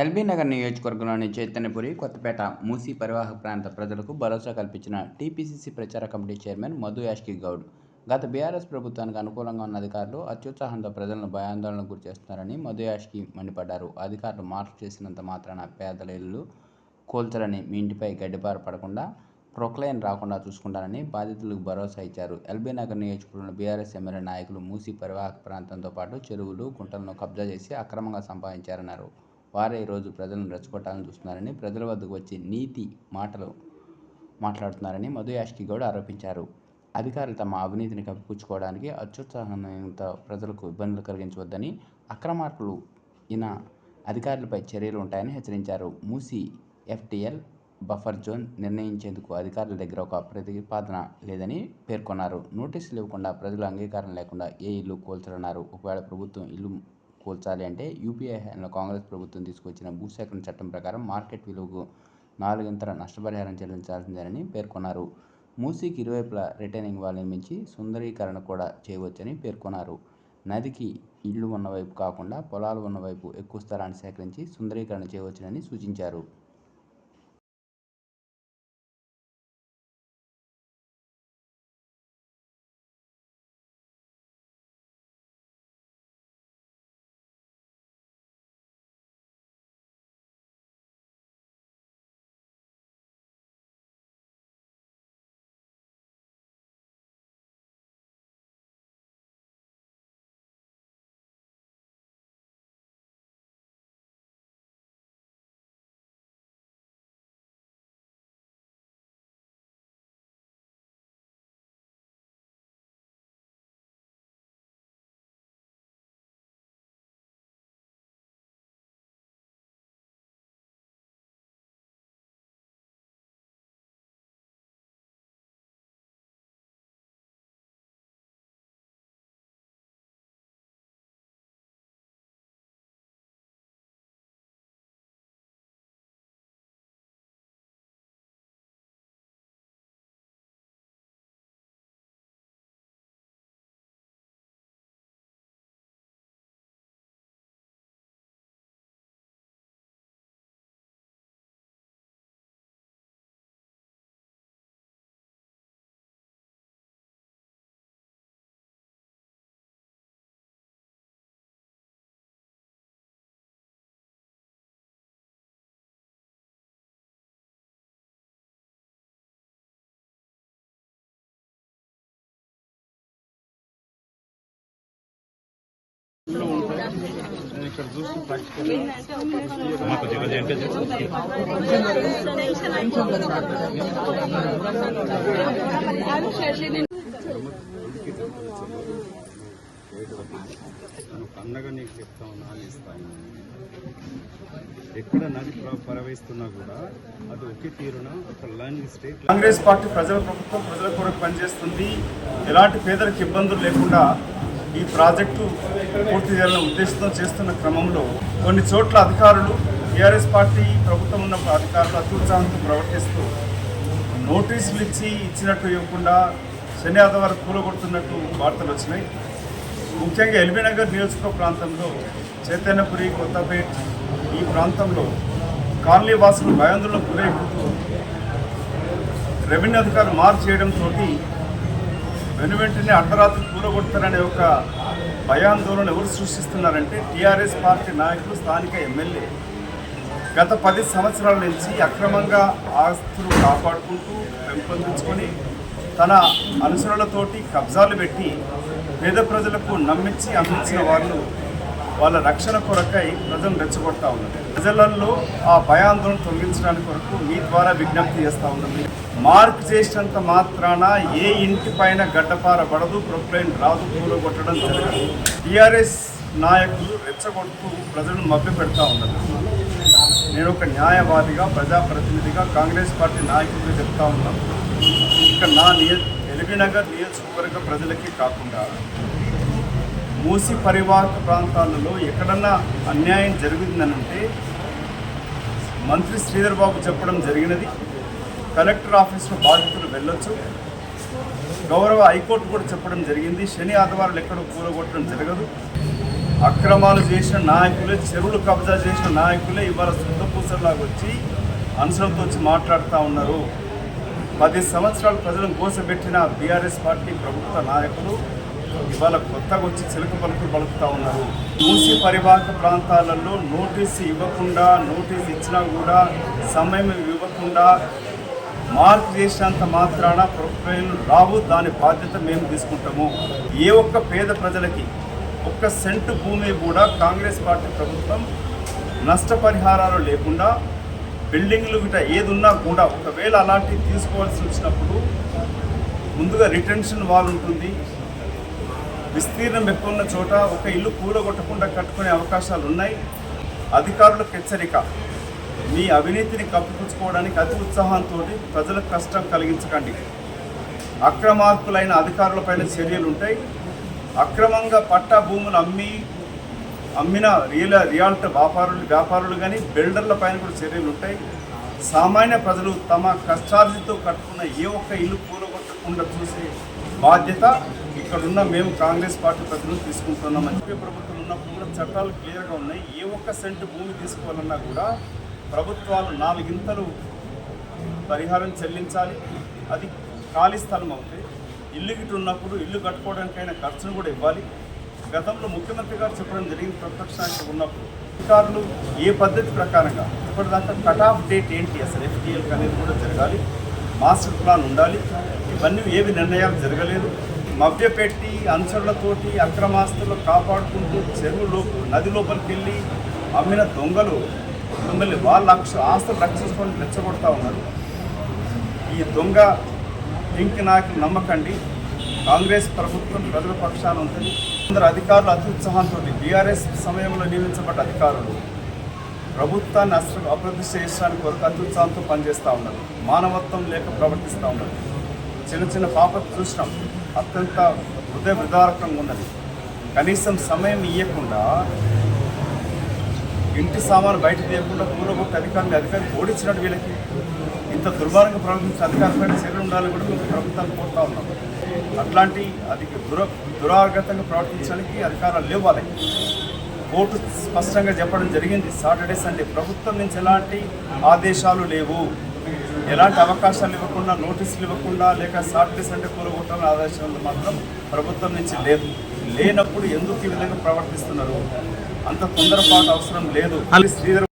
LB Nagar నియోజకవర్గంలోని చైతన్యపురి కొత్తపేట మూసీ పరివాహక ప్రాంత ప్రజలకు భరోసా కల్పించిన టీపీసీసీ ప్రచార కమిటీ చైర్మన్ మధు యాష్కి గౌడ్. గత బీఆర్ఎస్ ప్రభుత్వానికి అనుకూలంగా ఉన్న అధికారులు అత్యుత్సాహంతో ప్రజలను భయాందోళనకు గురిచేస్తున్నారని మధు యాష్కి మండిపడ్డారు. అధికారులు మార్పు చేసినంత మాత్రాన పేదల ఇల్లు కోల్చరని మీ ఇంటిపై గడ్డిపార పడకుండా ప్రొక్లైన్ రాకుండా చూసుకుంటారని బాధితులకు భరోసా ఇచ్చారు. ఎల్బీ నగర్ నియోజకవర్గంలో బీఆర్ఎస్ ఎమ్మెల్యే నాయకులు మూసీ పరివాహక ప్రాంతంతో పాటు చెరువులు గుంటలను కబ్జా చేసి అక్రమంగా సంపాదించారన్నారు. వారే ఈరోజు ప్రజలను రెచ్చగొట్టాలని చూస్తున్నారని ప్రజల వద్దకు వచ్చి నీతి మాటలు మాట్లాడుతున్నారని మధు యాష్కి గౌడ్ ఆరోపించారు. అధికారులు తమ అవినీతిని కప్పిపుచ్చుకోవడానికి అత్యుత్సాహంతో ప్రజలకు ఇబ్బందులు కలిగించవద్దని అక్రమార్కులు ఈయన అధికారులపై చర్యలు ఉంటాయని హెచ్చరించారు. మూసీ ఎఫ్టీఎల్ బఫర్ జోన్ నిర్ణయించేందుకు అధికారుల దగ్గర ఒక ప్రతిపాదన లేదని పేర్కొన్నారు. నోటీసులు ఇవ్వకుండా ప్రజలు అంగీకారం లేకుండా ఏ ఇల్లు కోల్చరన్నారు. ఒకవేళ ప్రభుత్వం ఇల్లు పోల్చాలి అంటే యూపీఏ హయాంలో కాంగ్రెస్ ప్రభుత్వం తీసుకొచ్చిన భూసేకరణ చట్టం ప్రకారం మార్కెట్ విలువకు నాలుగింతల నష్టపరిహారం చెల్లించాల్సిందేనని పేర్కొన్నారు. మూసీకి ఇరువైపులా రిటైనింగ్ వాళ్ళని మించి సుందరీకరణ కూడా చేయవచ్చని పేర్కొన్నారు. నదికి ఇళ్ళు ఉన్నవైపు కాకుండా పొలాలు ఉన్నవైపు ఎక్కువ స్థలాన్ని సేకరించి సుందరీకరణ చేయవచ్చునని సూచించారు. నేను ఇక్కడ చూస్తూ ప్రాక్టికల్ తను పండగ నీకు చెప్తా ఉన్నా అని ఇస్తాను ఎక్కడ నది ప్ర- ప్రవహిస్తున్నా కూడా అది ఒకే తీరున ఒక లైన్ స్టేట్ కాంగ్రెస్ పార్టీ ప్రజల ప్రభుత్వం ప్రజల కొరకు పనిచేస్తుంది. ఎలాంటి పేదలకు ఇబ్బందులు లేకుండా ఈ ప్రాజెక్టు పూర్తి చేయాలనే ఉద్దేశంతో చేస్తున్న క్రమంలో కొన్ని చోట్ల అధికారులు టీఆర్ఎస్ పార్టీ ప్రభుత్వం ఉన్న అధికారులు అత్యుత్సాహంతో ప్రవర్తిస్తూ నోటీసులు ఇచ్చి ఇచ్చినట్టు ఇవ్వకుండా శని ఆదివారం కూలగొడుతున్నట్టు వార్తలు వచ్చినాయి. ముఖ్యంగా ఎల్బీ నగర్ నియోజకవర్గ ప్రాంతంలో చైతన్యపురి కొత్తపేట్ ఈ ప్రాంతంలో కాలనీ వాసులు భయాందోళనకు గురైపోతూ రెవెన్యూ అధికారులు మార్పు చేయడంతో వెను వెంటనే అర్ధరాత్రి కూలగొడతారనే ఒక భయాందోళన ఎవరు సృష్టిస్తున్నారంటే టీఆర్ఎస్ పార్టీ నాయకులు స్థానిక ఎమ్మెల్యే. గత పది సంవత్సరాల నుంచి అక్రమంగా ఆస్తులు కాపాడుకుంటూ పెంపొందించుకొని తన అనుసరులతోటి కబ్జాలు పెట్టి పేద ప్రజలకు నమ్మించి అందించిన వాళ్ళు వాళ్ళ రక్షణ కొరకై ప్రజలను రెచ్చగొడతా ఉన్నది. ప్రజలలో ఆ భయాందోళన తొలగించడానికి కొరకు మీ ద్వారా విజ్ఞప్తి చేస్తూ ఉన్నది. మార్క్ చేసినంత మాత్రాన ఏ ఇంటి పైన గడ్డపార పడదు ప్రొక్లైన్ రాదు కూలగొట్టడం జరగదు. టీఆర్ఎస్ నాయకులు రెచ్చగొడుతూ ప్రజలను మభ్య పెడతా ఉన్నారు నేను ఒక న్యాయవాదిగా ప్రజాప్రతినిధిగా కాంగ్రెస్ పార్టీ నాయకుడిగా చెప్తా ఉన్నాను. ఇక నా నియ ఎల్బీనగర్ నియోజకవర్గ ప్రజలకి కాకుండా మూసి పరివాహక ప్రాంతాలలో ఎక్కడన్నా అన్యాయం జరుగుతుందనంటే మంత్రి శ్రీధర్ బాబు చెప్పడం జరిగినది. కలెక్టర్ ఆఫీస్లో బాధితులు వెళ్ళొచ్చు. గౌరవ హైకోర్టు కూడా చెప్పడం జరిగింది. శని ఆదివారాలు ఎక్కడ కూలగొట్టడం జరగదు. అక్రమాలు చేసిన నాయకులే చెరువులు కబ్జా చేసిన నాయకులే ఇవాళ శుద్ధ పూసలాగా వచ్చి అనుసరంతో వచ్చి మాట్లాడుతూ ఉన్నారు. పది సంవత్సరాలు ప్రజలను కోసపెట్టిన బీఆర్ఎస్ పార్టీ ప్రభుత్వ నాయకులు ఇవాళ కొత్తగా వచ్చి చిలక పలుకులు పలుకుతూ ఉన్నారు. మూసి పరివాహక ప్రాంతాలలో నోటీసు ఇవ్వకుండా నోటీసు ఇచ్చినా కూడా సమయం ఇవ్వకుండా మార్క్ చేసినంత మాత్రాన ప్రొఫైల్ రావు దాని బాధ్యత మేము తీసుకుంటాము. ఏ ఒక్క పేద ప్రజలకి ఒక్క సెంటు భూమి కూడా కాంగ్రెస్ పార్టీ ప్రభుత్వం నష్టపరిహారాలు లేకుండా బిల్డింగ్లు గిట ఏది ఉన్నా కూడా ఒకవేళ అలాంటివి తీసుకోవాల్సి వచ్చినప్పుడు ముందుగా రిటెన్షన్ వాల్ ఉంటుంది. విస్తీర్ణం ఎక్కువ ఉన్న చోట ఒక ఇల్లు కూలగొట్టకుండా కట్టుకునే అవకాశాలు ఉన్నాయి అధికారులకు హెచ్చరిక మీ అవినీతిని కప్పిపుచ్చుకోవడానికి అతి ఉత్సాహంతో ప్రజలకు కష్టం కలిగించకండి. అక్రమార్కులైన అధికారులపైన చర్యలు ఉంటాయి అక్రమంగా పట్టా భూములు అమ్మి అమ్మిన రియల్ రియాల్ట్ వ్యాపారులు వ్యాపారులు కానీ బిల్డర్ల పైన కూడా చర్యలు ఉంటాయి సామాన్య ప్రజలు తమ కష్టార్జితో కట్టుకున్న ఏ ఒక్క ఇల్లు కూలగొట్టకుండా చూసే బాధ్యత ఇక్కడున్న మేము కాంగ్రెస్ పార్టీ ప్రజలు తీసుకుంటున్నామని చెప్పి ప్రభుత్వం ఉన్నప్పుడు కూడా చట్టాలు క్లియర్గా ఉన్నాయి. ఏ ఒక్క సెంటు భూమి తీసుకోవాలన్నా కూడా ప్రభుత్వాలు నాలుగింతలు పరిహారం చెల్లించాలి. అది ఖాళీ స్థలం అవుతుంది ఇల్లు గిట్టు ఉన్నప్పుడు ఇల్లు కట్టుకోవడానికైనా ఖర్చును కూడా ఇవ్వాలి. గతంలో ముఖ్యమంత్రి గారు చెప్పడం జరిగింది ప్రతిపక్ష ఉన్నప్పుడు. అధికారులు ఏ పద్ధతి ప్రకారంగా ఇప్పటిదాకా కట్ ఆఫ్ డేట్ ఏంటి అసలు? ఎఫ్టీఎల్ అనేది కూడా జరగాలి. మాస్టర్ ప్లాన్ ఉండాలి. ఇవన్నీ ఏవి నిర్ణయాలు జరగలేదు. మభ్యపెట్టి అనుచరులతోటి అక్రమాస్తులు కాపాడుకుంటూ చెరువులో నది లోపలికి వెళ్ళి అమ్మిన దొంగలు మిమ్మల్ని వాళ్ళ ఆస్తులు రక్షించుకొని రెచ్చగొడతా ఉన్నారు. ఈ దొంగ ఇంకి నాకు నమ్మకండి. కాంగ్రెస్ ప్రభుత్వం ప్రజల పక్షాన ఉంటుంది. కొందరు అధికారులు అత్యుత్సాహంతో బీఆర్ఎస్ సమయంలో నియమించబడ్డ అధికారులు ప్రభుత్వాన్ని అసలు అభివృద్ధి చేయడానికి కొరకు అత్యుత్సాహంతో పనిచేస్తూ ఉన్నారు. మానవత్వం లేక ప్రవర్తిస్తూ ఉన్నారు. చిన్న చిన్న పాప చూసినాం. అత్యంత హృదయ విదారకంగా ఉన్నది. కనీసం సమయం ఇవ్వకుండా ఇంటి సామాను బయట తీయకుండా కూలగొట్టి అధికారులు అధికారులు ఓడించినట్టు వీళ్ళకి ఇంత దుర్మార్గంగా ప్రవర్తించిన అధికారులపైన చర్యలు ఉండాలని కూడా మేము ప్రభుత్వాన్ని కోరుతా ఉన్నాం అట్లాంటి అది దుర దురాగతంగా ప్రవర్తించడానికి అధికారాలు లేవు వాళ్ళకి. కోర్టు స్పష్టంగా చెప్పడం జరిగింది సాటర్డే సండే. ప్రభుత్వం నుంచి ఎలాంటి ఆదేశాలు లేవు. ఎలాంటి అవకాశాలు ఇవ్వకుండా నోటీసులు ఇవ్వకుండా లేక సాటర్డే అంటే కూలగొట్టాలని ఆదేశాలు మాత్రం ప్రభుత్వం నుంచి లేదు. లేనప్పుడు ఎందుకు ఈ విధంగా ప్రవర్తిస్తున్నారు? అంత తొందరపాటు అవసరం లేదు. శ్రీధర్